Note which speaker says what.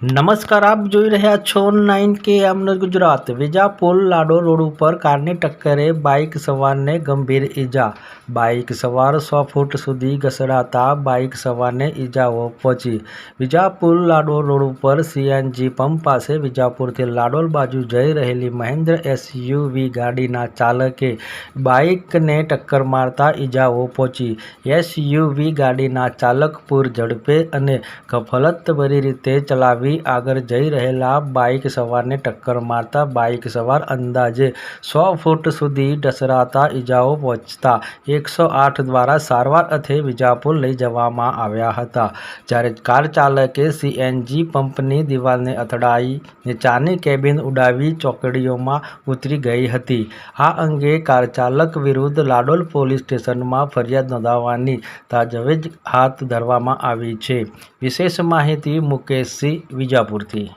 Speaker 1: નમસ્કાર, આપ જોઈ રહ્યા છો નાઇન કે અમનર ગુજરાત. વિજાપોલ લાડો રોડ ઉપર કારની ટક્કરે બાઇક સવારને ગંભીર ઈજા. બાઇક સવાર સો ફૂટ સુધી ઘસડાતા બાઇક સવારને ઈજાઓ પહોંચી. વિજાપુર લાડો રોડ ઉપર સીએનજી પંપ પાસે વિજાપુરથી લાડોલ બાજુ જઈ રહેલી મહેન્દ્ર એસયુવી ગાડીના ચાલકે બાઇકને ટક્કર મારતા ઈજાઓ પહોંચી. એસયુવી ગાડીના ચાલક પૂર ઝડપે અને કફલતભરી રીતે ચલાવી આગળ જઈ રહેલા બાઇક સવારને ટક્કર મારતા બાઇક સવાર અંદાજે સો ફૂટ સુધી ઢસડાતા ઈજાઓ પહોંચતા એકસો આઠ દ્વારા સારવાર અર્થે વિજાપુર લઈ જવામાં આવ્યા હતા. જ્યારે કાર ચાલકે સીએનજી પંપની દિવાલને અથડાઈને ચાની કેબિન ઉડાવી ચોકડીઓમાં ઉતરી ગઈ હતી. આ અંગે કાર ચાલક વિરુદ્ધ લાડોલ પોલીસ સ્ટેશનમાં ફરિયાદ નોંધાવવાની તાજવેજ હાથ ધરવામાં આવી છે. વિશેષ માહિતી મુકેશસિંહ વિજાપુરથી.